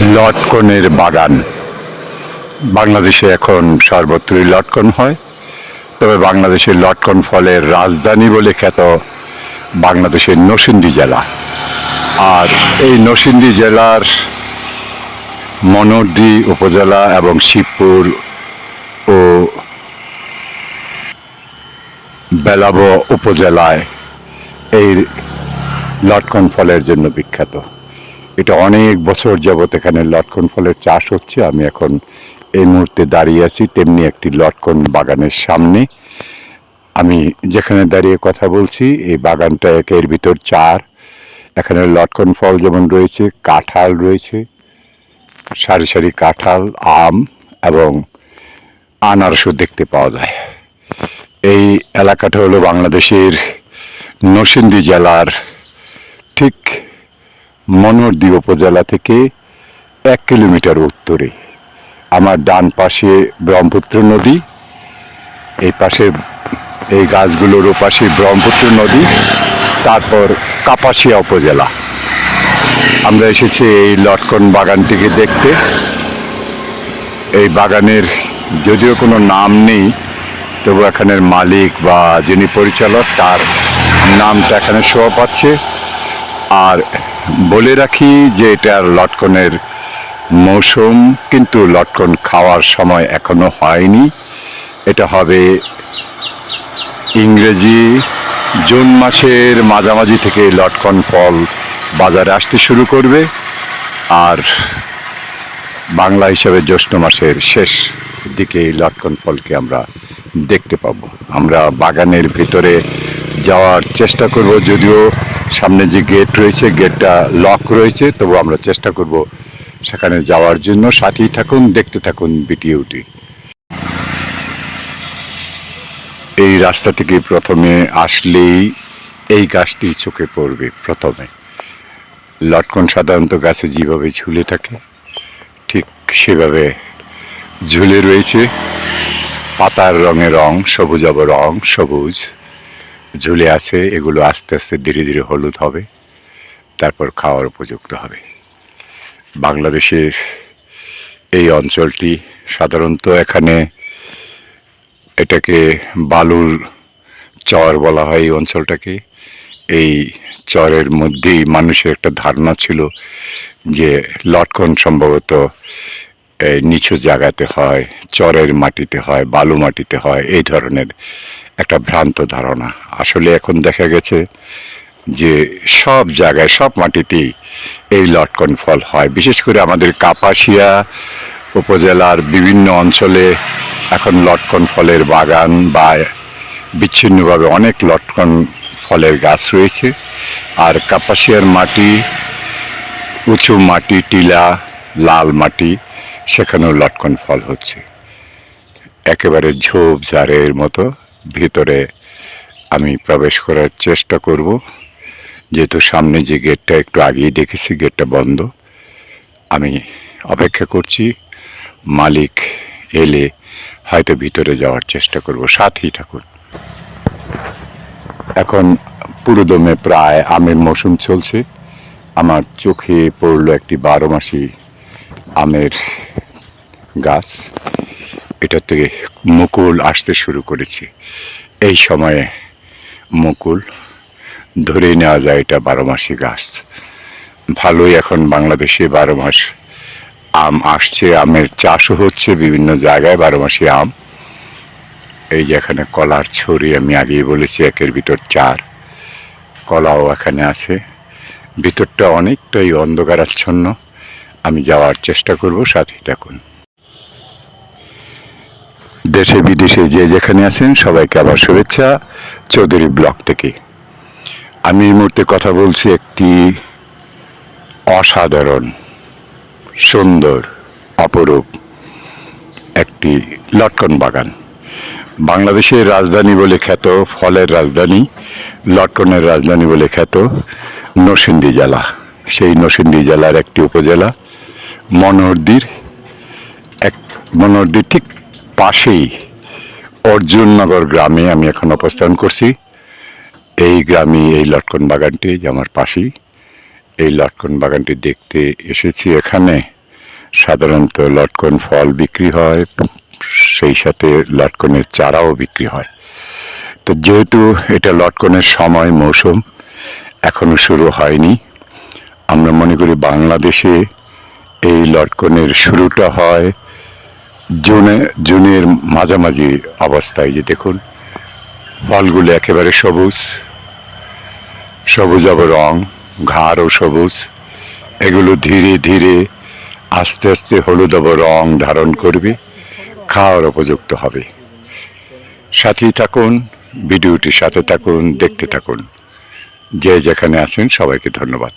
লটকনের বাগান। বাংলাদেশে এখন সর্বত্রই লটকন হয়। তবে বাংলাদেশের লটকন ফলের রাজধানী বলে খ্যাত বাংলাদেশের নরসিংদী জেলা। আর এই নরসিংদী জেলার মনোরদি উপজেলা এবং শিবপুর ও বেলাব উপজেলায় এই লটকন ফলের জন্য বিখ্যাত। এটা অনেক বছর যাবত এখানে লটকন ফলের চাষ হচ্ছে। আমি এখন এই মুহূর্তে দাঁড়িয়ে আছি, তেমনি একটি লটকন বাগানের সামনে। আমি যেখানে দাঁড়িয়ে কথা বলছি, এই বাগানটা একের ভিতর চার। এখানে লটকন ফল যেমন রয়েছে, কাঁঠাল রয়েছে, সারি সারি কাঁঠাল, আম এবং আনারসও দেখতে পাওয়া যায়। এই এলাকাটা হলো বাংলাদেশের নরসিংদী জেলার ঠিক মনোরদি উপজেলা থেকে এক কিলোমিটার উত্তরে। আমার ডান পাশে ব্রহ্মপুত্র নদী, এই পাশে এই গাছগুলোর ওপাশে ব্রহ্মপুত্র নদী, তারপর কাপাসিয়া উপজেলা। আমরা এসেছি এই লটকন বাগানটিকে দেখতে। এই বাগানের যদিও কোনো নাম নেই, তবু এখানের মালিক বা যিনি পরিচালক তার নামটা এখানে শোয়া পাচ্ছে আর বলে রাখি যে এটার লটকনের মৌসুম, কিন্তু লটকন খাওয়ার সময় এখনও হয়নি। এটা হবে ইংরেজি। জুন মাসের মাঝামাঝি থেকে লটকন ফল বাজারে আসতে শুরু করবে, আর বাংলা হিসাবে জ্যৈষ্ঠ মাসের শেষ দিকে লটকন ফলকে আমরা দেখতে পাবো। আমরা বাগানের ভিতরে যাওয়ার চেষ্টা করব, যদিও সামনে যে গেট রয়েছে গেটটা লক রয়েছে, তবু আমরা চেষ্টা করব সেখানে যাওয়ার জন্য। সাথেই থাকুন, দেখতে থাকুন বিটিউটি এই রাস্তা থেকে প্রথমে আসলেই এই গাছটি চোখে পড়বে প্রথমে। লটকন সাধারণত গাছে যেভাবে ঝুলে থাকে, ঠিক সেভাবে ঝুলে রয়েছে। পাতার রঙে রং সবুজাব রং, সবুজ। ঝুলে আছে, এগুলো আস্তে আস্তে ধীরে ধীরে হলুদ হবে, তারপর খাওয়ার উপযুক্ত হবে। বাংলাদেশের এই অঞ্চলটি সাধারণত এখানে এটাকে বালুর চর বলা হয় এই অঞ্চলটাকে। এই চরের মধ্যেই মানুষের একটা ধারণা ছিল যে লটকন সম্ভবত এই নিচু জায়গাতে হয়, চরের মাটিতে হয়, বালু মাটিতে হয়, এই ধরনের একটা ভ্রান্ত ধারণা। আসলে এখন দেখা গেছে যে সব জায়গায়, সব মাটিতেই এই লটকন ফল হয়। বিশেষ করে আমাদের কাপাসিয়া উপজেলার বিভিন্ন অঞ্চলে এখন লটকন ফলের বাগান বা বিচ্ছিন্নভাবে অনেক লটকন ফলের গাছ রয়েছে। আর কাপাসিয়ার মাটি, উঁচু মাটি, টিলা, লাল মাটি সেখানেও লটকন ফল হচ্ছে। একেবারে ঝোপ ঝাড়ের মতো ভিতরে আমি প্রবেশ করার চেষ্টা করব। যেহেতু সামনে যে গেটটা একটু আগেই দেখেছি, গেটটা বন্ধ। আমি অপেক্ষা করছি। মালিক এলে হয়তো ভিতরে যাওয়ার চেষ্টা করব। সাথেই ঠাকুর এখন পুরোদমে প্রায় আমের মৌসুম চলছে। আমার চোখে পড়ল একটি বারো মাসি আমের গাছ এটা থেকে মুকুল আসতে শুরু করেছে। এই সময়ে মুকুল ধরে নেওয়া যায় এটা বারো মাসি গাছ। ভালোই এখন বাংলাদেশে বারো মাস আম আসছে, আমের চাষও হচ্ছে, বিভিন্ন জায়গায় বারো মাসি আম। এই যে এখানে কলার ছড়ি আমি আগেই বলেছি, একের ভিতর চার। কলাও এখানে আছে। ভিতরটা অনেকটাই অন্ধকারাচ্ছন্ন। আমি যাওয়ার চেষ্টা করব সাথে থাকুন। দেশে, বিদেশে যে যেখানে আছেন, সবাইকে আবার শুভেচ্ছা। চৌধুরী ব্লক থেকে। আমি এই মুহূর্তে কথা বলছি একটি অসাধারণ, সুন্দর, অপরূপ একটি লটকন বাগান। বাংলাদেশের রাজধানী বলে খ্যাত, ফলের রাজধানী, লটকনের রাজধানী বলে খ্যাত নরসিংদী জেলা। সেই নরসিংদী জেলার একটি উপজেলা, মনোহরদির, এক মনোহরদির ঠিক পাশেই অর্জুননগর গ্রামে আমি এখন অবস্থান করছি। এই গ্রামে এই লটকন বাগানটি, যে আমার পাশেই এই লটকন বাগানটি দেখতে এসেছি। এখানে সাধারণত লটকন ফল বিক্রি হয়, সেই সাথে লটকনের চারাও বিক্রি হয়। তো যেহেতু এটা লটকনের সময় মৌসুম এখনও শুরু হয়নি। আমরা মনে করি বাংলাদেশে এই লটকনের শুরুটা হয় জুনে, জুনের মাঝামাঝি অবস্থায় যে দেখুন, ফলগুলো একেবারে সবুজ সবুজ আবার রং, ঘাড়ও সবুজ। এগুলো ধীরে ধীরে আস্তে আস্তে হলুদ আবার রং ধারণ করবে, খাওয়ার উপযুক্ত হবে। সাথেই থাকুন, ভিডিওটির সাথে থাকুন, দেখতে থাকুন। যে যেখানে আছেন, সবাইকে ধন্যবাদ।